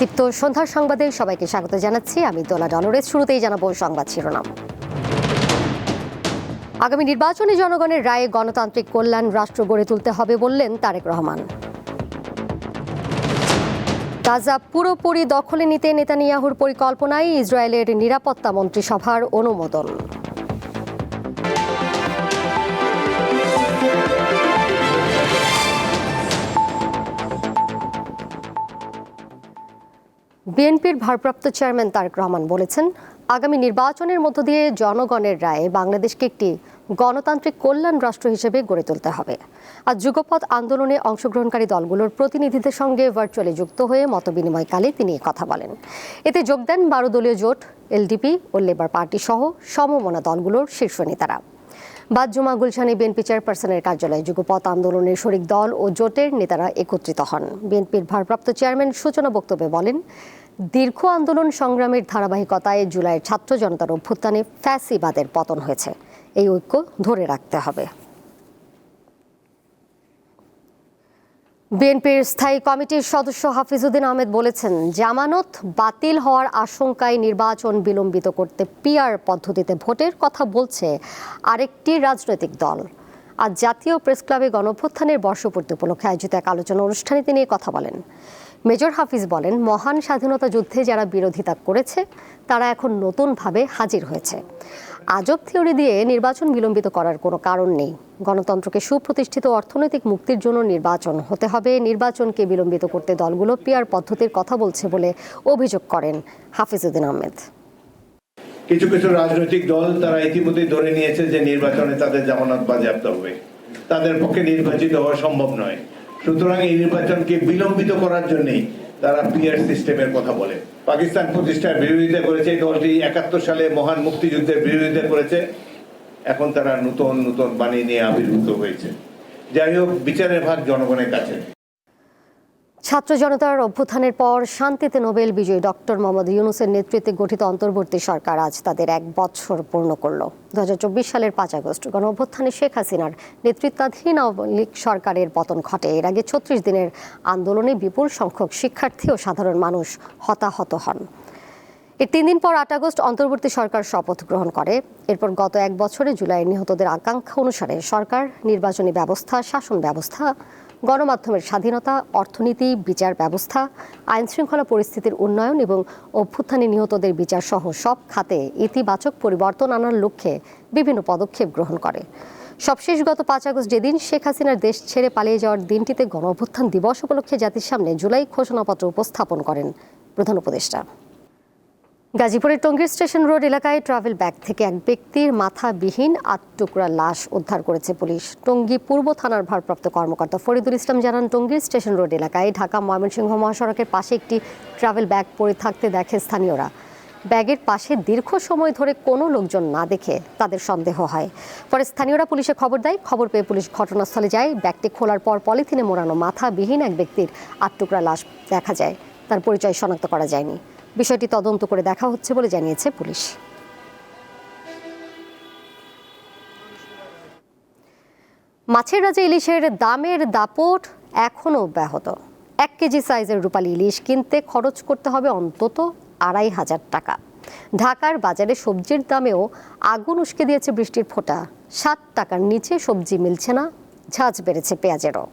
দীপ্ত সন্ধ্যার সংবাদে সবাইকে স্বাগত জানাচ্ছি। আমি দোলা ডলরের শুরুতেই জানাব সংবাদ শিরোনাম। আগামী নির্বাচনে জনগণের রায়ে গণতান্ত্রিক কল্যাণ রাষ্ট্র গড়ে তুলতে হবে বললেন তারেক রহমান। গাজা পুরোপুরি দখলে নিতে নেতানিয়াহুর পরিকল্পনায় ইসরায়েলের নিরাপত্তা মন্ত্রিসভার অনুমোদন। বিএনপির ভারপ্রাপ্ত চেয়ারম্যান তারেক রহমান বলেছেন, আগামী নির্বাচনের মধ্য দিয়ে জনগণের রায়ে বাংলাদেশকে একটি গণতান্ত্রিক কল্যাণ রাষ্ট্র হিসেবে গড়ে তুলতে হবে। আজ যুগপথ আন্দোলনে অংশগ্রহণকারী দলগুলোর প্রতিনিধিদের সঙ্গে ভার্চুয়ালি যুক্ত হয়ে মতবিনিময়কালে তিনি কথা বলেন। এতে যোগ দেন বারো দলীয় জোট এলডিপি ও লেবার পার্টি সহ সমমনা দলগুলোর শীর্ষ নেতারা। বাদ জুমা গুলশানে বিএনপি চেয়ারপারসনের কার্যালয়ে যুগপথ আন্দোলনের শরিক দল ও জোটের নেতারা একত্রিত হন। বিএনপির ভারপ্রাপ্ত চেয়ারম্যান সূচনা বক্তব্যে বলেন, দীর্ঘ আন্দোলন সংগ্রামের ধারাবাহিকতায় জুলাইয়ের ছাত্র জনতার অভ্যুত্থানে ফ্যাসিবাদের পতন হয়েছে। এই ঐক্য ধরে রাখতে হবে। বিএনপির স্থায়ী কমিটির সদস্য হাফিজউদ্দিন আহমেদ বলেছেন, জামানত বাতিল হওয়ার আশঙ্কায় নির্বাচন বিলম্বিত করতে পিআর পদ্ধতিতে ভোটের কথা বলছে আরেকটি রাজনৈতিক দল। আজ জাতীয় প্রেস ক্লাবে গণঅভ্যুত্থানের বর্ষপূর্তি উপলক্ষে আয়োজিত এক আলোচনা অনুষ্ঠানে তিনি কথা বলেন। মেজর হাফিজ বলেন, মহান স্বাধীনতা যুদ্ধে যারা বিরোধিতা করেছে, তারা এখন নতুনভাবে হাজির হয়েছে। আজব থিওরি দিয়ে নির্বাচন বিলম্বিত করার কোনো কারণ নেই। গণতন্ত্রকে সুপ্রতিষ্ঠিত অর্থনৈতিক মুক্তির জন্য নির্বাচন হতে হবে। নির্বাচনকে বিলম্বিত করতে দলগুলো পিআর পদ্ধতির কথা বলছে বলে অভিযোগ করেন হাফিজউদ্দিন আহমেদ। কিছু কিছু রাজনৈতিক দল তারা ইতিমধ্যে ধরে নিয়েছে যে নির্বাচনে তাদের জামানত বাজেয়াপ্ত হবে। তাদের পক্ষে নির্বাচিত হওয়া সম্ভব নয়। সুতরাং এই নির্বাচনকে বিলম্বিত করার জন্যই তারা পিয়ার সিস্টেমের কথা বলে। পাকিস্তান প্রতিষ্ঠার বিরোধিতা করেছে দলটি একাত্তর সালে মহান মুক্তিযুদ্ধের বিরোধিতা করেছে। এখন তারা নতুন নতুন বাণী নিয়ে আবির্ভূত হয়েছে। যাই হোক, বিচারের ভাগ জনগণের কাছে। ছাত্র জনতার অভ্যুত্থানের পর শান্তিতে নোবেল বিজয়ী ডক্টর মোহাম্মদ ইউনুসের নেতৃত্বে গঠিত অন্তর্বর্তী সরকার আজ তাদের এক বছর পূর্ণ করল। দু সালের পাঁচ আগস্ট গণ অভ্যুত্থানে শেখ হাসিনার নেতৃত্বাধীন আওয়ামী লীগ সরকারের পতন ঘটে। এর আগে ছত্রিশ দিনের আন্দোলনে বিপুল সংখ্যক শিক্ষার্থী ও সাধারণ মানুষ হতাহত হন। এর তিন দিন পর আট আগস্ট অন্তর্বর্তী সরকার শপথ গ্রহণ করে। এরপর গত এক বছরে জুলাই নিহতদের আকাঙ্ক্ষা অনুসারে সরকার, নির্বাচনী ব্যবস্থা, শাসন ব্যবস্থা গণমাধ্যমের স্বাধীনতা, অর্থনীতি, বিচার ব্যবস্থা আইন শৃঙ্খলা পরিস্থিতির উন্নয়ন এবং অভ্যুত্থানে নিহতদের বিচার সহ সব খাতে ইতিবাচক পরিবর্তন আনার লক্ষ্যে বিভিন্ন পদক্ষেপ গ্রহণ করে। সবশেষ গত পাঁচ আগস্ট যেদিন শেখ হাসিনার দেশ ছেড়ে পালিয়ে যাওয়ার দিনটিতে গণ অভ্যুত্থান দিবস উপলক্ষে জাতির সামনে জুলাই ঘোষণাপত্র উপস্থাপন করেন প্রধান উপদেষ্টা। গাজীপুরের টঙ্গীর স্টেশন রোড এলাকায় ট্রাভেল ব্যাগ থেকে এক ব্যক্তির মাথাবিহীন আট টুকরা লাশ উদ্ধার করেছে পুলিশ। টঙ্গী পূর্ব থানার ভারপ্রাপ্ত কর্মকর্তা ফরিদুল ইসলাম জানান, টঙ্গীর স্টেশন রোড এলাকায় ঢাকা ময়মনসিংহ মহাসড়কের পাশে একটি ট্রাভেল ব্যাগ পড়ে থাকতে দেখে স্থানীয়রা। ব্যাগের পাশে দীর্ঘ সময় ধরে কোনো লোকজন না দেখে তাদের সন্দেহ হয়। পরে স্থানীয়রা পুলিশে খবর দেয়, খবর পেয়ে পুলিশ ঘটনাস্থলে যায়। ব্যাগটি খোলার পর পলিথিনে মোড়ানো মাথাবিহীন এক ব্যক্তির আট টুকরা লাশ দেখা যায়। তার পরিচয় শনাক্ত করা যায়নি। বিষয়টি তদন্ত করে দেখা হচ্ছে বলে জানিয়েছে পুলিশ। মাছের রাজা ইলিশের দামের দাপট এখনও ব্যাহত। এক কেজি সাইজের রূপালী ইলিশ কিনতে খরচ করতে হবে অন্তত আড়াই হাজার টাকা। ঢাকার বাজারে সবজির দামেও আগুন উস্কে দিয়েছে বৃষ্টির ফোঁটা। সাত টাকার নিচে সবজি মিলছে না, ঝাঁজ বেড়েছে পেঁয়াজেরও।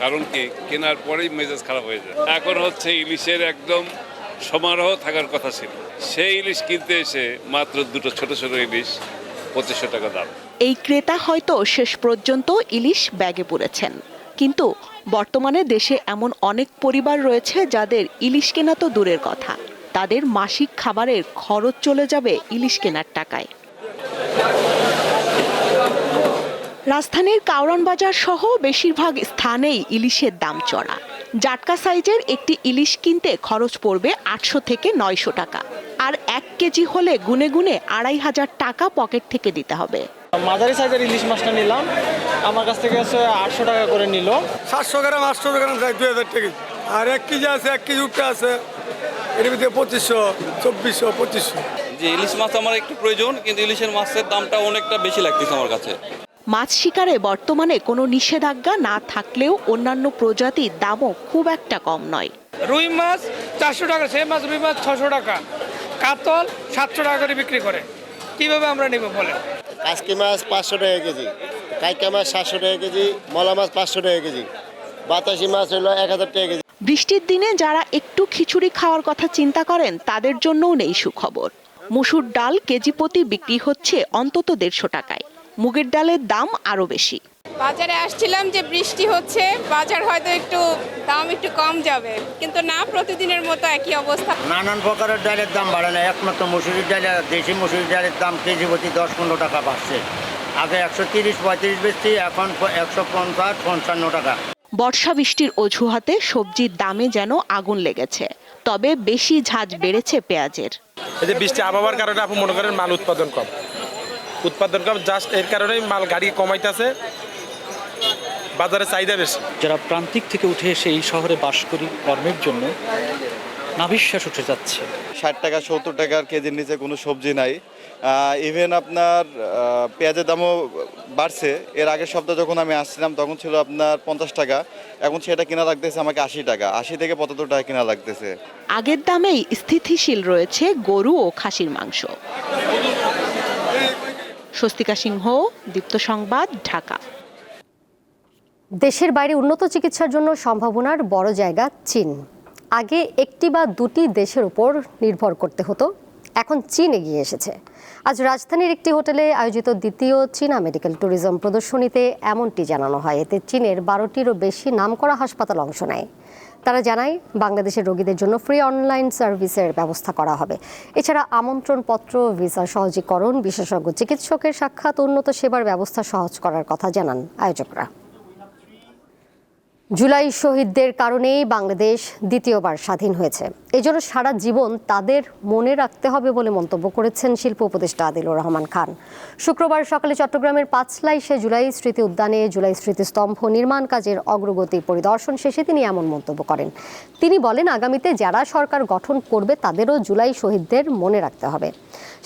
কারণ কি? কেনার পরেই মেজাজ খারাপ হয়ে যায়। এখন হচ্ছে ইলিশের একদম সমারোহ থাকার কথা ছিল। সেই ইলিশ কিনতে এসে মাত্র দুটো ছোট ছোট ইলিশ পঁচিশশো টাকা দাম। এই ক্রেতা হয়তো শেষ পর্যন্ত ইলিশ ব্যাগে পড়েছেন। কিন্তু বর্তমানে দেশে এমন অনেক পরিবার রয়েছে যাদের ইলিশ কেনা তো দূরের কথা। তাদের মাসিক খাবারের খরচ চলে যাবে ইলিশ কেনার টাকায়। রাজধানীর কাউরান বাজার সহ বেশিরভাগ স্থানেই ইলিশের দাম চড়া। জাটকা সাইজের একটি ইলিশ কিনতে খরচ পড়বে আটশো থেকে নয়শো টাকা। আর এক কেজি হলে গুনে গুনে আড়াই হাজার টাকা পকেট থেকে দিতে হবে। মাঝারি সাইজের ইলিশ মাছটা নিলাম। আমার কাছ থেকে হচ্ছে আটশো টাকা করে নিল। সাতশো গ্রাম আটশো গ্রাম যায় দুই হাজার টাকা। আর এক কেজি আছে এক কেজি উপরে আছে। এর ভিতরে পঁচিশশো চব্বিশশো পঁচিশশো। যে ইলিশ মাছ আমার একটু প্রয়োজন কিন্তু ইলিশের মাছের দামটা অনেকটা বেশি লাগতেছে আমার কাছে। মাছ শিকারে বর্তমানে কোনো নিষেধাজ্ঞা না থাকলেও অন্যান্য প্রজাতির দামও খুব একটা কম নয়। রুই মাছ চারশো টাকা সেই মাছ রুই মাছ ছশো টাকা। কাতল সাতশো টাকা করে বিক্রি করে। কীভাবে আমরা নেব বলে কাসকি মাছ পাঁচশো টাকা কেজি কাইকা মাছ সাতশো টাকা কেজি মলা মাছ পাঁচশো টাকা কেজি বাতাসি মাছ হলো এক হাজার টাকা কেজি। বৃষ্টির দিনে যারা একটু খিচুড়ি খাওয়ার কথা চিন্তা করেন তাদের জন্যও নেই সুখবর। মুসুর ডাল কেজি প্রতি বিক্রি হচ্ছে অন্তত দেড়শো টাকায়। মুগের ডালের দাম আরও বেশি। বাজারে আসছিলাম যে বৃষ্টি হচ্ছে বাজার হয়তো একটু দাম একটু কম যাবে কিন্তু না প্রতিদিনের মতো একই অবস্থা। নানান প্রকারের ডালের দাম বাড়ে না একমাত্র মুসুরির ডাল দেশি মুসুরির ডালের দাম কেজি প্রতি দশ পনেরো টাকা বাড়ছে। আগে একশো তিরিশ পঁয়ত্রিশ বেচছি এখন একশো পঞ্চাশ পঞ্চান্ন টাকা। বর্ষা বৃষ্টির অজুহাতে সবজির দামে যেন আগুন লেগেছে তবে বেশি ঝাঁজ বেড়েছে পেঁয়াজের। এই যে বৃষ্টি আবহাওয়ার কারণে আপনি মনে করেন মাল উৎপাদন কম। উৎপাদন কম জাস্ট এর কারণেই মাল গাড়ি কমাইতেছে। বাজারে চাহিদা বেশি। যারা প্রান্তিক থেকে উঠে এসে এই শহরে বাস করি কর্মের জন্য নাবিশ্বাস উঠে যাচ্ছে। ষাট টাকা সত্তর টাকার কেজির নিচে কোনো সবজি নাই। ইভেন আপনার পেঁয়াজের দামও বাড়ছে। এর আগের সপ্তাহে যখন আমি আসছিলাম তখন ছিল আপনার পঞ্চাশ টাকা। এখন সেটা কিনা লাগতেছে আমাকে আশি টাকা। আশি থেকে পঁচাত্তর টাকা কিনা লাগতেছে। আগের দামেই স্থিতিশীল রয়েছে গরু ও খাসির মাংস। স্বস্তিকা সিংহ, দীপ্ত সংবাদ, ঢাকা। দেশের বাইরে উন্নত চিকিৎসার জন্য সম্ভাবনার বড় জায়গা চীন। আগে একটি বা দুটি দেশের উপর নির্ভর করতে হতো। এখন চীন এগিয়ে এসেছে। আজ রাজধানীর একটি হোটেলে আয়োজিত দ্বিতীয় চীনা মেডিকেল ট্যুরিজম প্রদর্শনীতে এমনটি জানানো হয়। এতে চীনের বারোটিরও বেশি নামকরা হাসপাতাল অংশ নেয়। তারা জানায়, বাংলাদেশের রোগীদের জন্য ফ্রি অনলাইন সার্ভিসের ব্যবস্থা করা হবে। এছাড়া আমন্ত্রণপত্র, ভিসা সহজীকরণ, বিশেষজ্ঞ চিকিৎসকের সাক্ষাৎ, উন্নত সেবার ব্যবস্থা সহজ করার কথা জানান আয়োজকরা। জুলাই শহীদদের কারণেই বাংলাদেশ দ্বিতীয়বার স্বাধীন হয়েছে। এই জন্য সারা জীবন তাদের মনে রাখতে হবে বলে মন্তব্য করেছেন শিল্প উপদেষ্টা আদিলুর রহমান খান। শুক্রবার সকালে চট্টগ্রামের পাঁচলাইশে জুলাই স্মৃতি উদ্যানে জুলাই স্মৃতিস্তম্ভ নির্মাণ কাজের অগ্রগতি পরিদর্শন শেষে তিনি এমন মন্তব্য করেন। তিনি বলেন, আগামীতে যারা সরকার গঠন করবে, তাদেরও জুলাই শহীদদের মনে রাখতে হবে।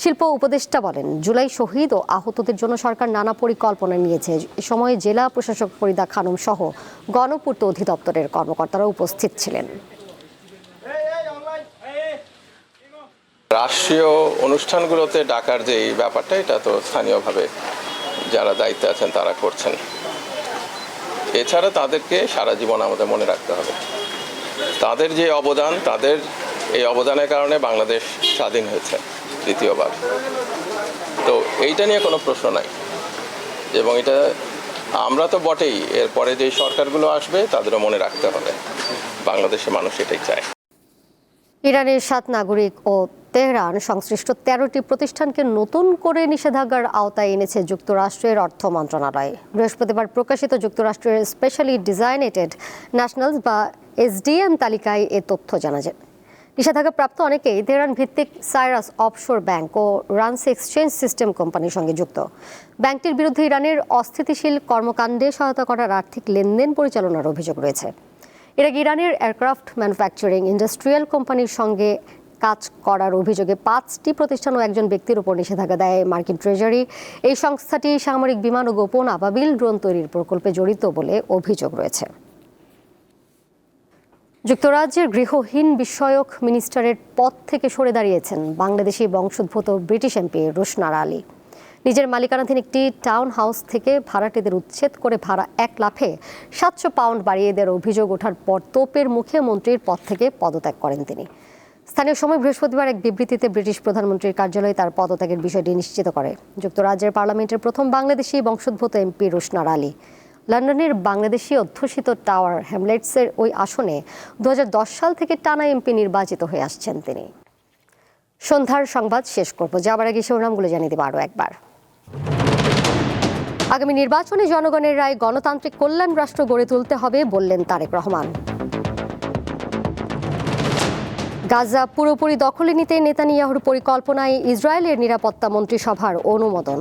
শিল্প উপদেষ্টা বলেন, জুলাই শহীদ ও আহতদের জন্য সরকার নানা পরিকল্পনা নিয়েছে। এ সময় জেলা প্রশাসক ফরিদা খানম সহ গণপূর্ত অধিদপ্তরের কর্মকর্তারা উপস্থিত ছিলেন। রাষ্ট্রীয় অনুষ্ঠানগুলোতে ডাকার যে এই ব্যাপারটা, এটা তো স্থানীয়ভাবে যারা দায়িত্বে আছেন তারা করছেন। এছাড়া তাদেরকে সারা জীবন আমাদের মনে রাখতে হবে। তাদের যে অবদান, তাদের এই অবদানের কারণে বাংলাদেশ স্বাধীন হয়েছে। দ্বিতীয়বার। তো এইটা নিয়ে কোনো প্রশ্ন নাই। এবং এটা আমরা তো বটেই, এরপরে যে সরকারগুলো আসবে তাদেরও মনে রাখতে হবে। বাংলাদেশের মানুষ এটাই চায়। ইরানের সাত নাগরিক ও তেহরান সংশ্লিষ্ট তেরোটি প্রতিষ্ঠানকে নতুন করে নিষেধাজ্ঞার আওতায় এনেছে যুক্তরাষ্ট্রের অর্থ মন্ত্রণালয়। বৃহস্পতিবার প্রকাশিত যুক্তরাষ্ট্রের স্পেশালি ডিজাইনেটেড ন্যাশনালস বা এসডিএম তালিকায় এ তথ্য জানা যায়। নিষেধাজ্ঞা প্রাপ্ত অনেকেই তেহরান ভিত্তিক সাইরাস অফশোর ব্যাংক ও রানস এক্সচেঞ্জ সিস্টেম কোম্পানির সঙ্গে যুক্ত। ব্যাংকটির বিরুদ্ধে ইরানের অস্থিতিশীল কর্মকাণ্ডে সহায়তা করার আর্থিক লেনদেন পরিচালনার অভিযোগ রয়েছে। এর আগে ইরানের এয়ারক্রাফট ম্যানুফ্যাকচারিং ইন্ডাস্ট্রিয়াল কোম্পানির সঙ্গে কাজ করার অভিযোগে পাঁচটি প্রতিষ্ঠান ও একজন ব্যক্তির উপর নিষেধাজ্ঞা দেয় মার্কিন ট্রেজারি। এই সংস্থাটি সামরিক বিমান ও গোপন আবাবিল ড্রোন তৈরির প্রকল্পে জড়িত বলে অভিযোগ রয়েছে। যুক্তরাজ্যের গৃহহীন বিষয়ক মিনিস্টারের পদ থেকে সরে দাঁড়িয়েছেন বাংলাদেশি বংশোদ্ভূত ব্রিটিশ এমপি রোশনার আলী। নিজের মালিকানাধীন একটি টাউন হাউস থেকে ভাড়াটেদের উচ্ছেদ করে ভাড়া এক লাফে সাতশো পাউন্ড বাড়িয়ে দেওয়ার অভিযোগ ওঠার পর তোপের মুখে মন্ত্রীর পদ থেকে পদত্যাগ করেন তিনি। স্থানীয় সময় বৃহস্পতিবার এক বিবৃতিতে ব্রিটিশ প্রধানমন্ত্রীর কার্যালয়ে তার পদত্যাগের বিষয়টি নিশ্চিত করে। যুক্তরাজ্যের পার্লামেন্টের প্রথম বাংলাদেশি বংশোদ্ভূত এমপি রোশনার আলী। লন্ডনের বাংলাদেশি অধ্যুষিত টাওয়ার হ্যামলেটসের ওই আসনে দু হাজার দশ সাল থেকে টানা এমপি নির্বাচিত হয়ে আসছেন তিনি। সন্ধ্যার সংবাদ শেষ করব। যাবার আগে শিরোনামগুলো জানিয়ে দেবো আরও একবার। আগামী নির্বাচনে জনগণের রায় গণতান্ত্রিক কল্যাণ রাষ্ট্র গড়ে তুলতে হবে বললেন তারেক রহমান। গাজা পুরোপুরি দখলে নিতে নেতানিয়াহুর পরিকল্পনায় ইসরায়েলের নিরাপত্তা মন্ত্রিসভার অনুমোদন।